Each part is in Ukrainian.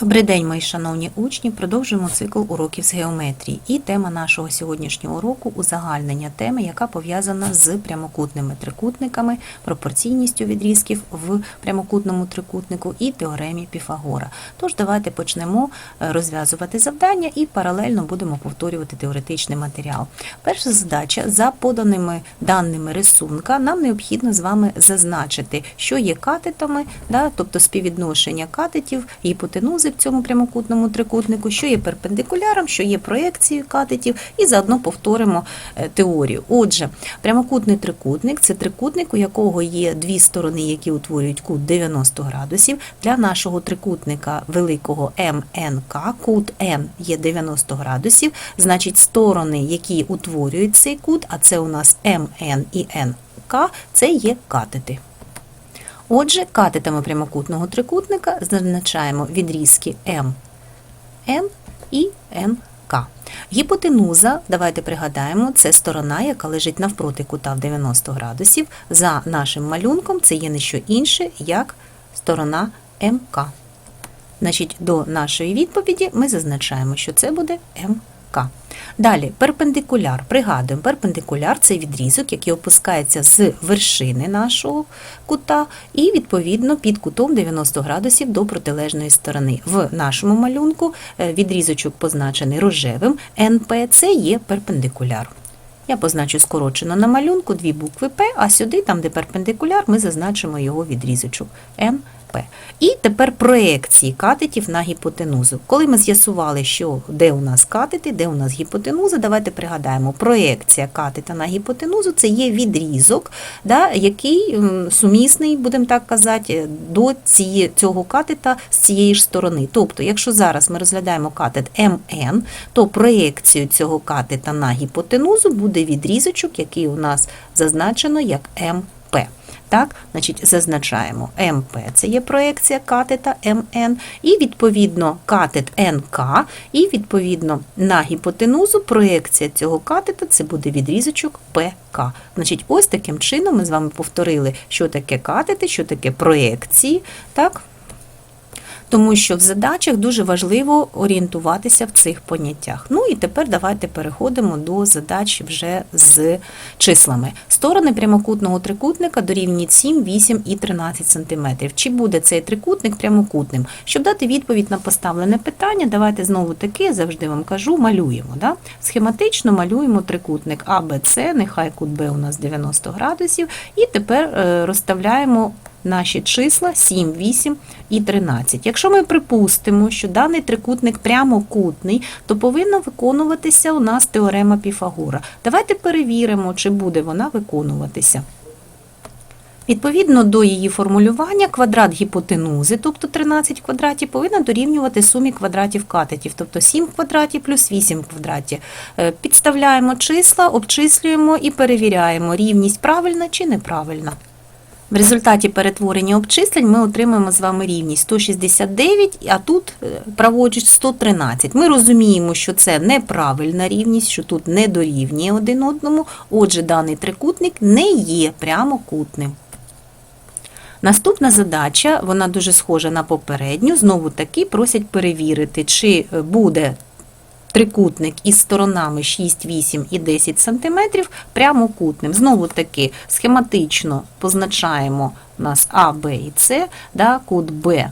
Добрий день, мої шановні учні. Продовжуємо цикл уроків з геометрії. І тема нашого сьогоднішнього уроку узагальнення теми, яка пов'язана з прямокутними трикутниками, пропорційністю відрізків в прямокутному трикутнику і теоремі Піфагора. Тож давайте почнемо е, розв'язувати завдання і паралельно будемо повторювати теоретичний матеріал. Перша задача за поданими даними рисунка нам необхідно з вами зазначити, що є катетами, да, тобто співвідношення катетів, гіпотенузи в цьому прямокутному трикутнику, що є перпендикуляром, що є проекцією катетів, і заодно повторимо е, теорію. Отже, прямокутний трикутник це трикутник, у якого є дві сторони, які утворюють кут 90 градусів. Для нашого трикутника великого МНК кут М є 90 градусів, значить сторони, які утворюють цей кут, а це у нас МН і НК, це є катети. Отже, катетами прямокутного трикутника зазначаємо відрізки М, і НК. Гіпотенуза, давайте пригадаємо, це сторона, яка лежить навпроти кута в 90 градусів. За нашим малюнком це є не що інше, як сторона МК. Значить, до нашої відповіді ми зазначаємо, що це буде МК. Далі, перпендикуляр. Пригадуємо, перпендикуляр це відрізок, який опускається з вершини нашого кута і, відповідно, під кутом 90 градусів до протилежної сторони. В нашому малюнку е, відрізочок позначений рожевим. НП це є перпендикуляр. Я позначу скорочено на малюнку дві букви П, а сюди, там, де перпендикуляр, ми зазначимо його відрізочок МП. І тепер проекції катетів на гіпотенузу. Коли ми з'ясували, що де у нас катети, де у нас гіпотенуза, давайте пригадаємо, проекція катета на гіпотенузу це є відрізок, да, який сумісний, будемо так казати, до цієї, цього катета з цієї ж сторони. Тобто, якщо зараз ми розглядаємо катет МН, то проекцією цього катета на гіпотенузу буде відрізочок, який у нас зазначено як МП. Так, значить, зазначаємо МП, це є проекція катета МН, і відповідно катет НК, і відповідно на гіпотенузу проекція цього катета це буде відрізочок ПК. Значить, ось таким чином ми з вами повторили, що таке катети, що таке проекції. Так? Тому що в задачах дуже важливо орієнтуватися в цих поняттях. Ну і тепер давайте переходимо до задач вже з числами. Сторони прямокутного трикутника дорівнюють 7, 8 і 13 см. Чи буде цей трикутник прямокутним? Щоб дати відповідь на поставлене питання, давайте знову таки, завжди вам кажу, малюємо. Да? Схематично малюємо трикутник А, Б, С, нехай кут Б у нас 90 градусів, і тепер е, розставляємо наші числа 7, 8 і 13. Якщо ми припустимо, що даний трикутник прямокутний, то повинна виконуватися у нас теорема Піфагора. Давайте перевіримо, чи буде вона виконуватися. Відповідно до її формулювання, квадрат гіпотенузи, тобто 13 квадратів, повинна дорівнювати сумі квадратів катетів, тобто 7 квадратів плюс 8 квадратів. Е, Підставляємо числа, обчислюємо і перевіряємо, рівність правильна чи неправильна. В результаті перетворення обчислень ми отримаємо з вами рівність 169, а тут е, праворуч 113. Ми розуміємо, що це неправильна рівність, що тут не дорівнює один одному, отже, даний трикутник не є прямокутним. Наступна задача, вона дуже схожа на попередню, знову таки просять перевірити, чи буде трикутник із сторонами 6, 8 і 10 см прямокутним. Знову таки схематично позначаємо нас А, Б і С, да, кут Б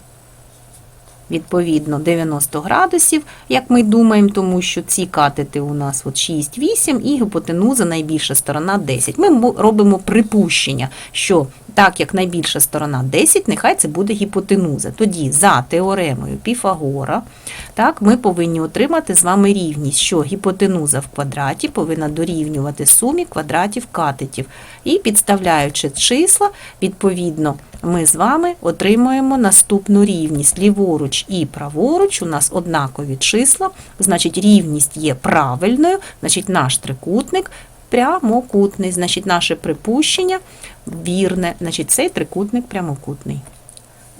відповідно 90 градусів, як ми думаємо, тому що ці катети у нас от 6, 8 і гіпотенуза найбільша сторона 10. Ми робимо припущення, що так як найбільша сторона 10, нехай це буде гіпотенуза. Тоді за теоремою Піфагора так, ми повинні отримати з вами рівність, що гіпотенуза в квадраті повинна дорівнювати сумі квадратів катетів. І підставляючи числа, відповідно, ми з вами отримуємо наступну рівність. Ліворуч і праворуч у нас однакові числа, значить рівність є правильною, значить наш трикутник прямокутний, значить наше припущення вірне, значить цей трикутник прямокутний.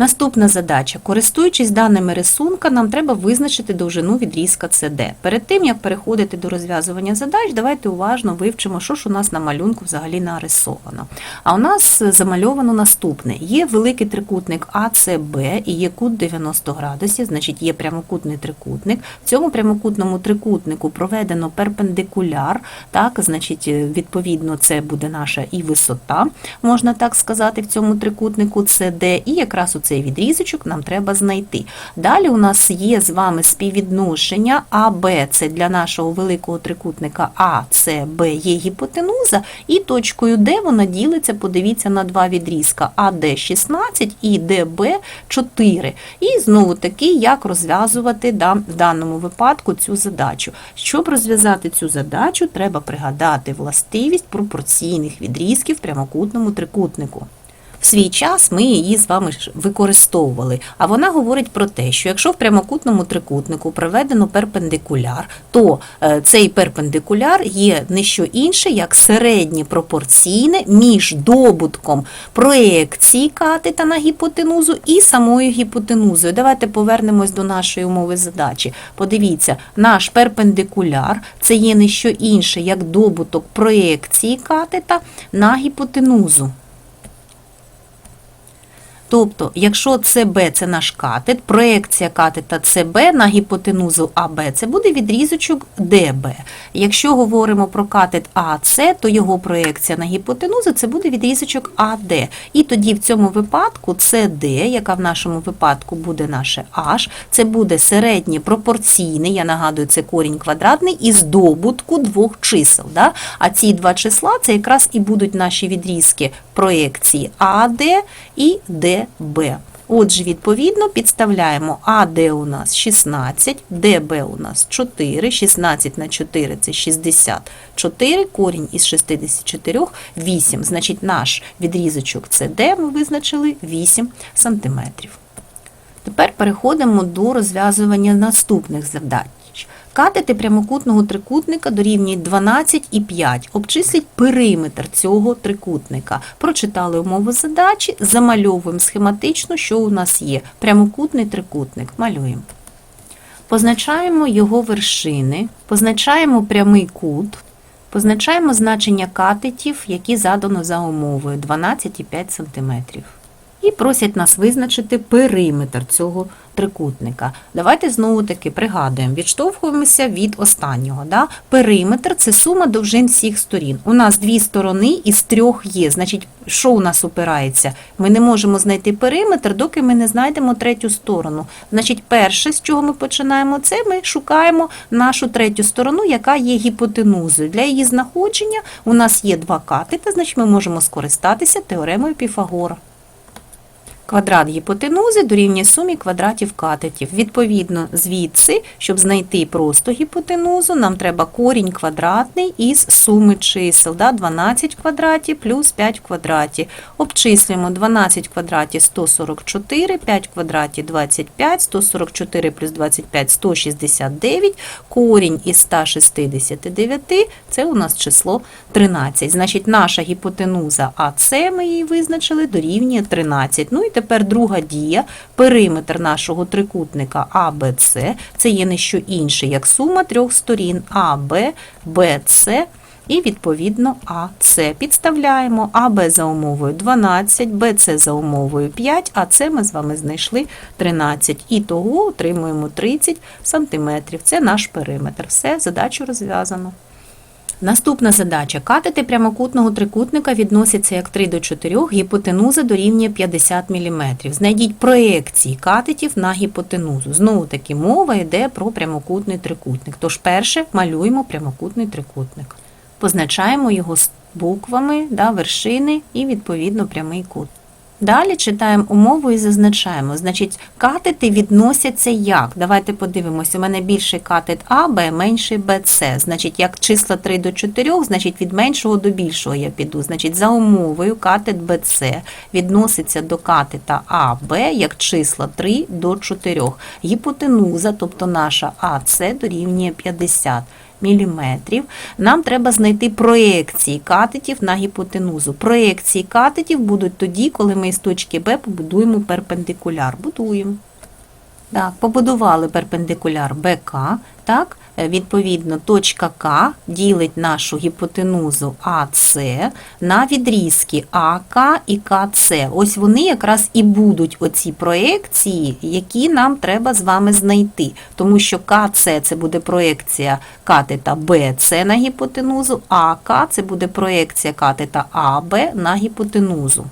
Наступна задача. Користуючись даними рисунка, нам треба визначити довжину відрізка CD. Перед тим, як переходити до розв'язування задач, давайте уважно вивчимо, що ж у нас на малюнку взагалі нарисовано. А у нас замальовано наступне. Є великий трикутник АЦБ і є кут 90 градусів, значить є прямокутний трикутник. В цьому прямокутному трикутнику проведено перпендикуляр, так, значить, відповідно, це буде наша і висота, можна так сказати, в цьому трикутнику CD, і якраз у цей відрізочок нам треба знайти. Далі у нас є з вами співвідношення АБ, це для нашого великого трикутника А, С, Б є гіпотенуза, і точкою Д вона ділиться, подивіться на два відрізка АД 16 і ДБ 4. І знову таки, як розв'язувати в даному випадку цю задачу. Щоб розв'язати цю задачу, треба пригадати властивість пропорційних відрізків в прямокутному трикутнику. В свій час ми її з вами використовували, а вона говорить про те, що якщо в прямокутному трикутнику проведено перпендикуляр, то е, цей перпендикуляр є не що інше, як середнє пропорційне між добутком проекції катета на гіпотенузу і самою гіпотенузою. Давайте повернемось до нашої умови задачі. Подивіться, наш перпендикуляр це є не що інше, як добуток проекції катета на гіпотенузу. Тобто, якщо ЦБ це наш катет, проекція катета ЦБ на гіпотенузу АБ це буде відрізочок ДБ. Якщо говоримо про катет АЦ, то його проекція на гіпотенузу це буде відрізочок АД. І тоді в цьому випадку СД, яка в нашому випадку буде наше H, це буде середнє пропорційне, я нагадую, це корінь квадратний із добутку двох чисел. Да? А ці два числа це якраз і будуть наші відрізки проекції АД і ДБ. Отже, відповідно, підставляємо АД у нас 16, ДБ у нас 4, 16 на 4 це 64, корінь із 64 – 8. Значить, наш відрізочок СД ми визначили 8 см. Тепер переходимо до розв'язування наступних завдань. Катети прямокутного трикутника дорівнюють 12 і 5. Обчисліть периметр цього трикутника. Прочитали умову задачі, замальовуємо схематично, що у нас є. Прямокутний трикутник. Малюємо. Позначаємо його вершини, позначаємо прямий кут, позначаємо значення катетів, які задано за умовою 12,5 см. І просять нас визначити периметр цього трикутника. Давайте знову таки пригадуємо, відштовхуємося від останнього. Да? Периметр це сума довжин всіх сторін. У нас дві сторони із трьох є. Значить, що у нас опирається? Ми не можемо знайти периметр, доки ми не знайдемо третю сторону. Значить, перше, з чого ми починаємо, це ми шукаємо нашу третю сторону, яка є гіпотенузою. Для її знаходження у нас є два катети, значить ми можемо скористатися теоремою Піфагора. Квадрат гіпотенузи дорівнює сумі квадратів катетів. Відповідно, звідси, щоб знайти просто гіпотенузу, нам треба корінь квадратний із суми чисел. Да? 12 в квадраті плюс 5 в квадраті. Обчислюємо 12 в квадраті 144, 5 в квадраті 25, 144 плюс 25 – 169, корінь із 169 – це у нас число 13. Значить, наша гіпотенуза АС, ми її визначили, дорівнює 13. Ну і тепер друга дія, периметр нашого трикутника АБЦ, це є не що інше, як сума трьох сторін АБ, БЦ і відповідно АЦ. Підставляємо АБ за умовою 12, БЦ за умовою 5, а С ми з вами знайшли 13. І того отримуємо 30 см. Це наш периметр. Все, задачу розв'язано. Наступна задача. Катети прямокутного трикутника відносяться як 3 до 4, гіпотенуза дорівнює 50 мм. Знайдіть проекції катетів на гіпотенузу. Знову таки мова йде про прямокутний трикутник. Тож перше малюємо прямокутний трикутник. Позначаємо його буквами, да, вершини і відповідно прямий кут. Далі читаємо умову і зазначаємо. Значить, катети відносяться як? Давайте подивимося. У мене більший катет А, Б, менший Б, С. Значить, як числа 3 до 4, значить від меншого до більшого я піду. Значить, за умовою катет БЦ відноситься до катета А, Б, як числа 3 до 4. Гіпотенуза, тобто наша АС дорівнює 50. Мм. Нам треба знайти проекції катетів на гіпотенузу. Проекції катетів будуть тоді, коли ми з точки Б побудуємо перпендикуляр. Будуємо. Так, побудували перпендикуляр БК. Так, Е, відповідно, точка К ділить нашу гіпотенузу АС на відрізки АК і КЦ. Ось вони якраз і будуть оці проекції, які нам треба з вами знайти. Тому що КЦ це буде проекція катета БЦ на гіпотенузу, АК це буде проекція катета АБ на гіпотенузу.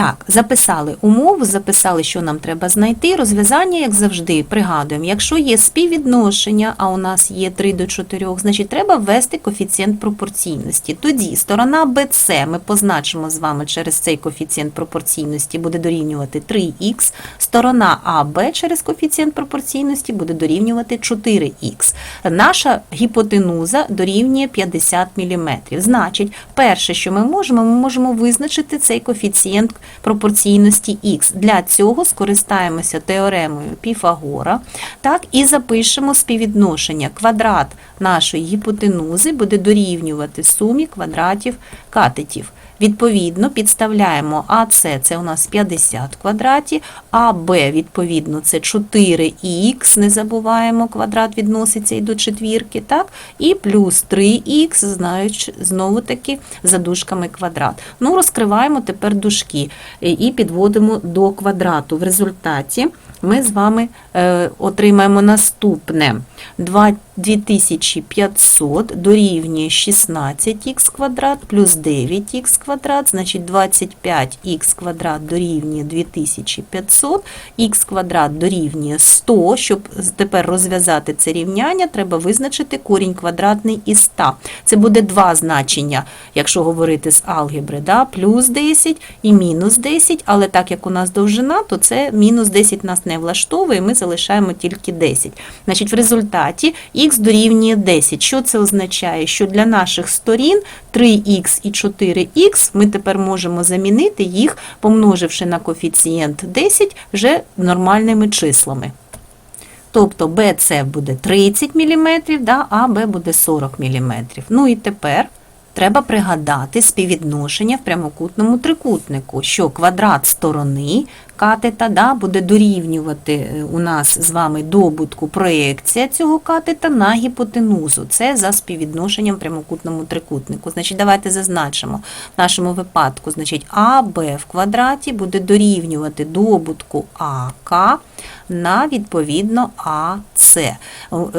Так, записали умову, записали, що нам треба знайти. Розв'язання, як завжди, пригадуємо, якщо є співвідношення, а у нас є 3 до 4, значить треба ввести коефіцієнт пропорційності. Тоді сторона BC ми позначимо з вами через цей коефіцієнт пропорційності буде дорівнювати 3х, сторона АБ через коефіцієнт пропорційності буде дорівнювати 4х. Наша гіпотенуза дорівнює 50 мм. Значить, перше, що ми можемо, ми можемо визначити цей коефіцієнт пропорційності х. Для цього скористаємося теоремою Піфагора так, і запишемо співвідношення. Квадрат нашої гіпотенузи буде дорівнювати сумі квадратів катетів. Відповідно, підставляємо АС, це у нас 50 квадратів, АБ, відповідно, це 4х, не забуваємо, квадрат відноситься і до четвірки, так? І плюс 3х, знаючи, знову таки, за дужками квадрат. Ну, розкриваємо тепер дужки і підводимо до квадрату. В результаті ми з вами е, отримаємо наступне. 2 2500 дорівнює 16х квадрат плюс 9х квадрат, значить 25х квадрат дорівнює 2500, х квадрат дорівнює 100. Щоб тепер розв'язати це рівняння, треба визначити корінь квадратний із 100. Це буде два значення, якщо говорити з алгебри, да? плюс 10 і мінус 10, але так як у нас довжина, то це мінус 10 нас не влаштовує, ми залишаємо тільки 10. Значить, в результаті х дорівнює 10. Що це означає? Що для наших сторін 3х і 4х ми тепер можемо замінити їх, помноживши на коефіцієнт 10 вже нормальними числами. Тобто BC буде 30 мм, да, а B буде 40 мм. Ну і тепер треба пригадати співвідношення в прямокутному трикутнику, що квадрат сторони катета да, буде дорівнювати е, у нас з вами добутку проєкція цього катета на гіпотенузу. Це за співвідношенням прямокутному трикутнику. Значить, давайте зазначимо в нашому випадку, значить, АБ в квадраті буде дорівнювати добутку АК на відповідно АС.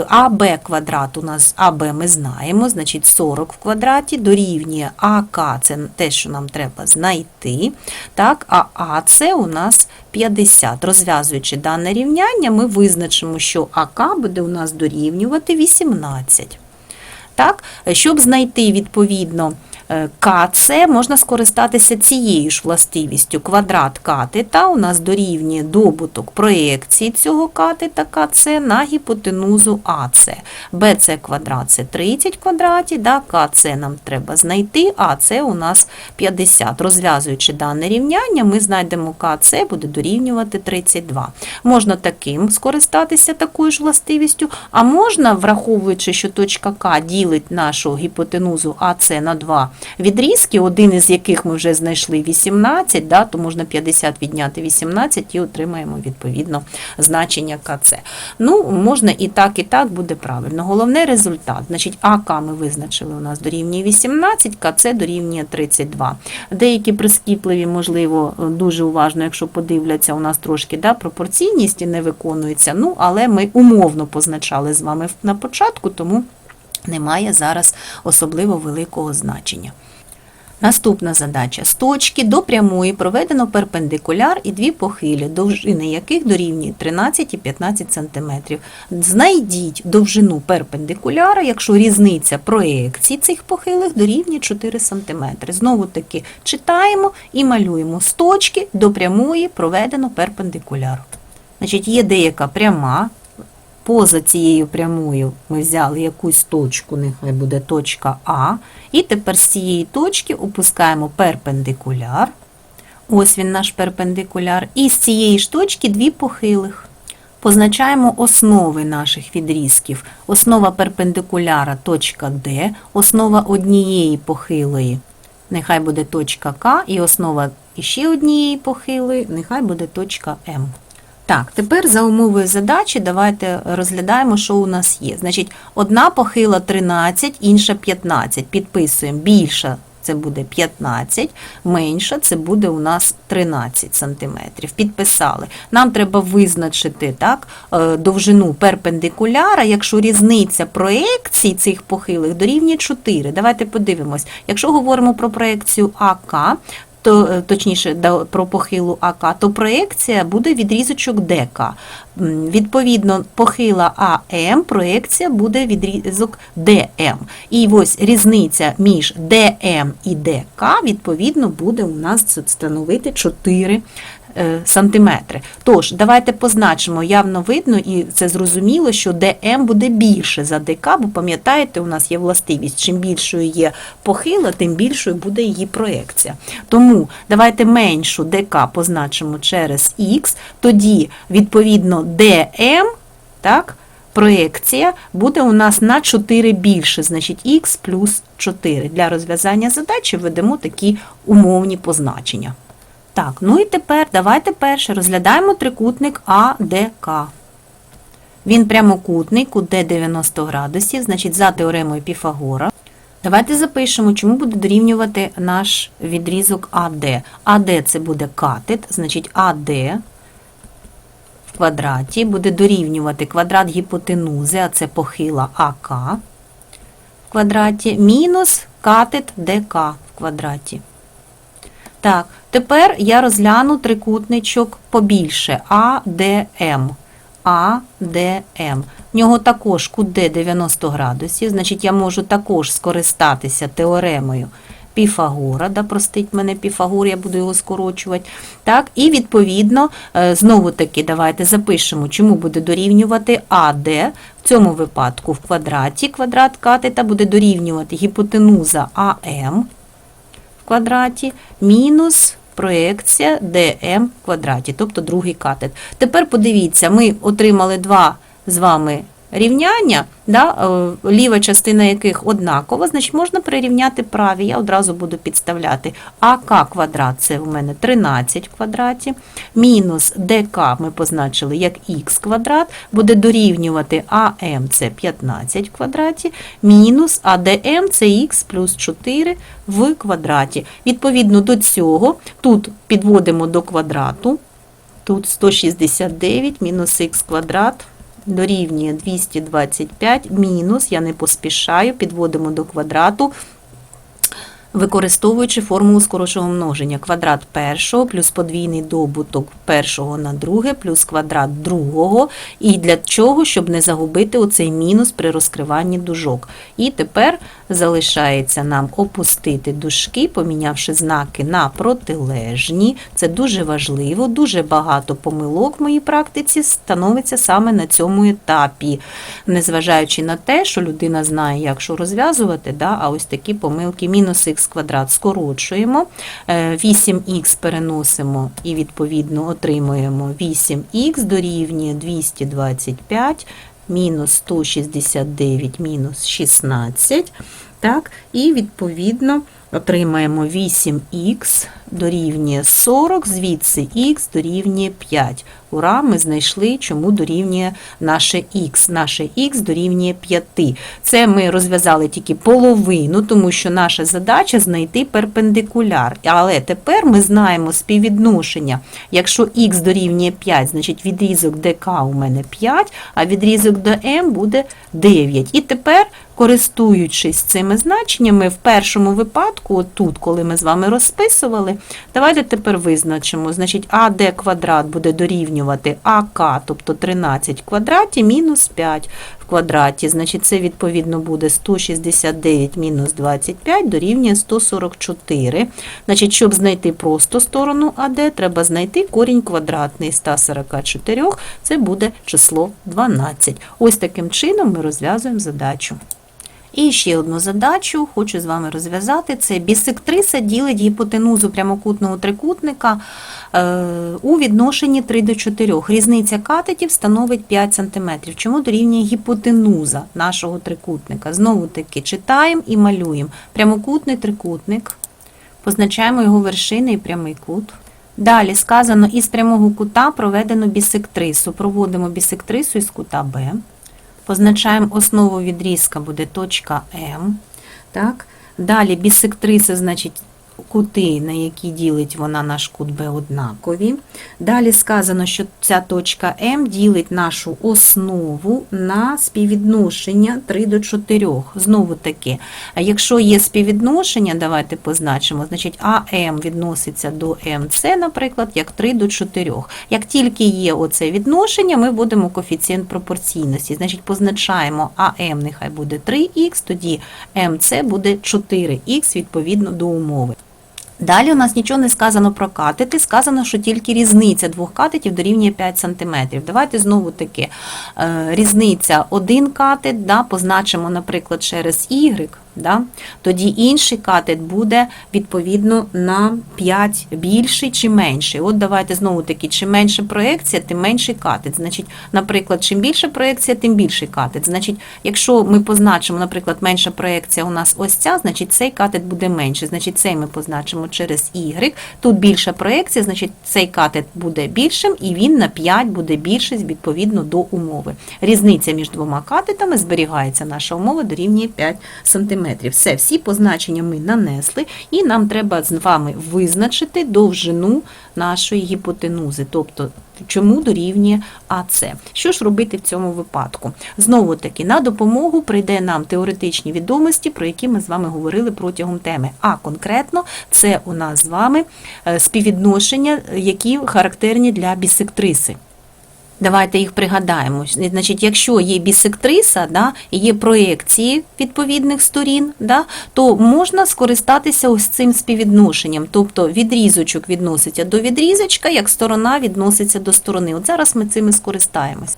АБ квадрат у нас АБ ми знаємо, значить 40 в квадраті дорівнює АК, це те, що нам треба знайти. Так, А АС у нас 50. Розв'язуючи дане рівняння, ми визначимо, що АК буде у нас дорівнювати 18. Так, Щоб знайти відповідно КЦ можна скористатися цією ж властивістю. Квадрат катета у нас дорівнює добуток проєкції цього катета КЦ на гіпотенузу АЦ. БЦ квадрат це 30 квадратів, да, КЦ нам треба знайти, а це у нас 50. Розв'язуючи дане рівняння, ми знайдемо КЦ буде дорівнювати 32. Можна таким скористатися такою ж властивістю, а можна, враховуючи, що точка К ділить нашу гіпотенузу АЦ на 2 відрізки, один із яких ми вже знайшли 18, да, то можна 50 відняти 18 і отримаємо відповідно значення КЦ. Ну, можна і так, і так буде правильно. Головне результат. Значить, АК ми визначили у нас дорівнює 18, КЦ дорівнює 32. Деякі прискіпливі, можливо, дуже уважно, якщо подивляться, у нас трошки да, пропорційність не виконується. Ну, але ми умовно позначали з вами на початку, тому немає зараз особливо великого значення. Наступна задача. З точки до прямої проведено перпендикуляр і дві похилі, довжини яких дорівнює 13 і 15 см. Знайдіть довжину перпендикуляра, якщо різниця проекцій цих похилих дорівнює 4 см. Знову таки читаємо і малюємо. З точки до прямої проведено перпендикуляр. Значить, Є деяка пряма, поза цією прямою ми взяли якусь точку, нехай буде точка А. І тепер з цієї точки опускаємо перпендикуляр. Ось він наш перпендикуляр. І з цієї ж точки дві похилих. Позначаємо основи наших відрізків. Основа перпендикуляра точка Д, основа однієї похилої, нехай буде точка К, і основа іще однієї похилої, нехай буде точка М. Так, тепер за умовою задачі давайте розглядаємо, що у нас є. Значить, одна похила 13, інша 15. Підписуємо більша це буде 15, менша це буде у нас 13 см. Підписали. Нам треба визначити так, е, довжину перпендикуляра, якщо різниця проекцій цих похилих дорівнює 4. Давайте подивимось. Якщо говоримо про проекцію АК, то е, точніше про похилу АК, то проекція буде відрізочок ДК. Відповідно, похила АМ, проекція буде відрізок ДМ. І ось різниця між ДМ і ДК, відповідно, буде у нас становити 4 е, сантиметри. Тож, давайте позначимо, явно видно, і це зрозуміло, що ДМ буде більше за ДК, бо пам'ятаєте, у нас є властивість, чим більшою є похила, тим більшою буде її проекція. Тому давайте меншу ДК позначимо через Х, тоді, відповідно, ДМ, так, проекція буде у нас на 4 більше, значить х плюс 4. Для розв'язання задачі введемо такі умовні позначення. Так, ну і тепер давайте перше розглядаємо трикутник АДК. Він прямокутний, кут Д 90 градусів, значить за теоремою Піфагора. Давайте запишемо, чому буде дорівнювати наш відрізок АД. АД це буде катет, значить АД в квадраті буде дорівнювати квадрат гіпотенузи, а це похила АК в квадраті, мінус катет ДК в квадраті. Так, тепер я розгляну трикутничок побільше АДМ. АДМ. В нього також кут Д 90 градусів, значить я можу також скористатися теоремою Піфагора, да, простить мене Піфагор, я буду його скорочувати. Так, і відповідно, е, знову таки, давайте запишемо, чому буде дорівнювати АД, в цьому випадку в квадраті, квадрат катета буде дорівнювати гіпотенуза АМ в квадраті мінус проекція dm в квадраті, тобто другий катет. Тепер подивіться, ми отримали два з вами рівняння, да, е, ліва частина яких однакова, значить можна перерівняти праві. Я одразу буду підставляти. АК квадрат це у мене 13 в квадраті, мінус ДК ми позначили як х квадрат, буде дорівнювати АМ це 15 в квадраті, мінус АДМ це х плюс 4 в квадраті. Відповідно до цього, тут підводимо до квадрату, тут 169 мінус х квадрат дорівнює 225 мінус, я не поспішаю, підводимо до квадрату, використовуючи формулу скорочого множення. Квадрат першого плюс подвійний добуток першого на друге, плюс квадрат другого. І для чого? Щоб не загубити оцей мінус при розкриванні дужок. І тепер залишається нам опустити дужки, помінявши знаки на протилежні. Це дуже важливо, дуже багато помилок в моїй практиці становиться саме на цьому етапі, незважаючи на те, що людина знає, як що розв'язувати, да, а ось такі помилки мінус х квадрат скорочуємо, 8х переносимо і відповідно отримуємо 8х дорівнює 225 мінус 169 мінус 16. Так, І відповідно отримаємо 8х дорівнює 40, звідси х дорівнює 5. Ура, ми знайшли, чому дорівнює наше х. Наше х дорівнює 5. Це ми розв'язали тільки половину, тому що наша задача знайти перпендикуляр. Але тепер ми знаємо співвідношення. Якщо х дорівнює 5, значить відрізок ДК у мене 5, а відрізок до М буде 9. І тепер, користуючись цими значеннями, в першому випадку, тут, коли ми з вами розписували, давайте тепер визначимо. Значить, АД квадрат буде дорівнювати АК, тобто 13 в квадраті, мінус 5 в квадраті. Значить, це відповідно буде 169 мінус 25 дорівнює 144. Значить, щоб знайти просто сторону АД, треба знайти корінь квадратний 144, це буде число 12. Ось таким чином ми розв'язуємо задачу. І ще одну задачу хочу з вами розв'язати. Це бісектриса ділить гіпотенузу прямокутного трикутника е, у відношенні 3 до 4. Різниця катетів становить 5 см. Чому дорівнює гіпотенуза нашого трикутника? Знову таки читаємо і малюємо. Прямокутний трикутник. Позначаємо його вершини і прямий кут. Далі сказано, із прямого кута проведено бісектрису. Проводимо бісектрису із кута Б. Позначаємо основу відрізка буде точка М. Так. Далі бісектриса, значить, кути, на які ділить вона наш кут Б однакові. Далі сказано, що ця точка М ділить нашу основу на співвідношення 3 до 4. Знову таки, якщо є співвідношення, давайте позначимо, значить АМ відноситься до МЦ, наприклад, як 3 до 4. Як тільки є оце відношення, ми вводимо коефіцієнт пропорційності. Значить, позначаємо АМ нехай буде 3х, тоді МЦ буде 4х відповідно до умови. Далі у нас нічого не сказано про катети, сказано, що тільки різниця двох катетів дорівнює 5 см. Давайте знову таки е, різниця один катет, да, позначимо, наприклад, через y, да, тоді інший катет буде відповідно на 5 більший чи менший. От давайте знову таки, чим менше проекція, тим менший катет. Значить, наприклад, чим більше проекція, тим більший катет. Значить, якщо ми позначимо, наприклад, менша проекція у нас ось ця, значить цей катет буде менший. Значить, цей ми позначимо через y. Тут більша проекція, значить цей катет буде більшим, і він на 5 буде більший відповідно до умови. Різниця між двома катетами зберігається наша умова дорівнює 5 см. Все, всі позначення ми нанесли, і нам треба з вами визначити довжину нашої гіпотенузи, тобто чому дорівнює АЦ. Що ж робити в цьому випадку? Знову таки, на допомогу прийде нам теоретичні відомості, про які ми з вами говорили протягом теми. А конкретно це у нас з вами е, співвідношення, які характерні для бісектриси. Давайте їх пригадаємо. Значить, якщо є бісектриса, да, є проекції відповідних сторін, да, то можна скористатися ось цим співвідношенням. Тобто відрізочок відноситься до відрізочка, як сторона відноситься до сторони. От зараз ми цим і скористаємось.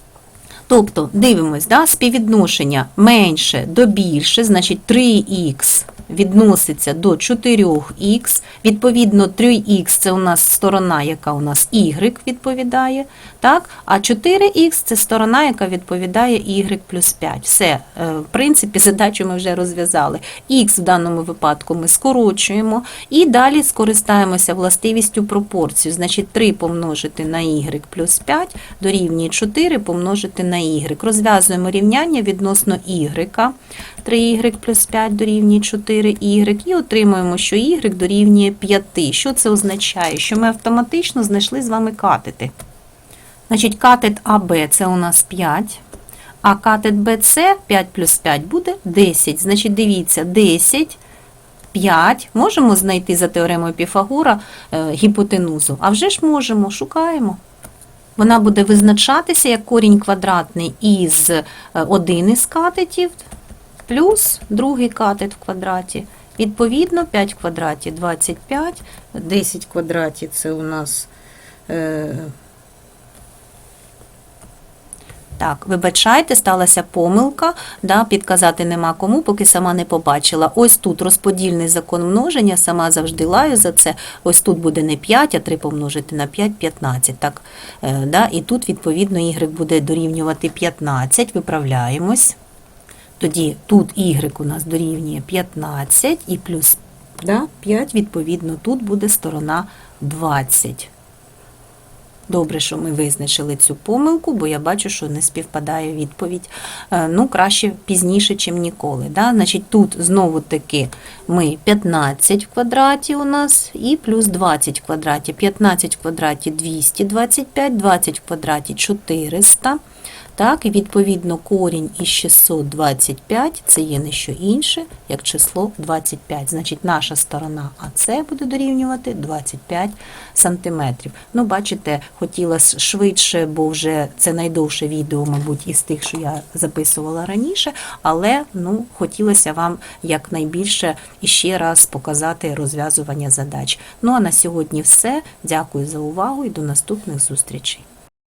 Тобто, дивимось, да, співвідношення менше до більше, значить 3х відноситься до 4х. Відповідно, 3х це у нас сторона, яка у нас y відповідає. Так? А 4х це сторона, яка відповідає y плюс 5. Все, е, в принципі, задачу ми вже розв'язали. Х в даному випадку ми скорочуємо і далі скористаємося властивістю пропорцію. Значить, 3 помножити на y плюс 5 дорівнює 4 помножити на y. Розв'язуємо рівняння відносно y. 3y плюс 5 дорівнює 4y і отримуємо, що y дорівнює 5. Що це означає? Що ми автоматично знайшли з вами катети. Значить, катет АБ це у нас 5, а катет БЦ 5 плюс 5 буде 10. Значить, дивіться, 10, 5. Можемо знайти за теоремою Піфагора е, гіпотенузу? А вже ж можемо, шукаємо. Вона буде визначатися як корінь квадратний із е, один із катетів, плюс другий катет в квадраті. Відповідно, 5 в квадраті 25, 10 в квадраті це у нас. Е, Так, вибачайте, сталася помилка, да, підказати нема кому, поки сама не побачила. Ось тут розподільний закон множення, сама завжди лаю за це. Ось тут буде не 5, а 3 помножити на 5 – 15. Так, е, да, і тут, відповідно, y буде дорівнювати 15, виправляємось. Тоді тут y у нас дорівнює 15 і плюс да, 5, відповідно, тут буде сторона 20. Добре, що ми визначили цю помилку, бо я бачу, що не співпадає відповідь. Е, Ну, краще пізніше, чим ніколи. Да? Значить, тут знову таки ми 15 в квадраті у нас і плюс 20 в квадраті. 15 в квадраті 225, 20 в квадраті 400. Так, і відповідно корінь із 625 це є не що інше, як число 25. Значить, наша сторона АЦ буде дорівнювати 25 сантиметрів. Ну, бачите, хотіла швидше, бо вже це найдовше відео, мабуть, із тих, що я записувала раніше, але ну, хотілося вам якнайбільше іще раз показати розв'язування задач. Ну а на сьогодні все. Дякую за увагу і до наступних зустрічей.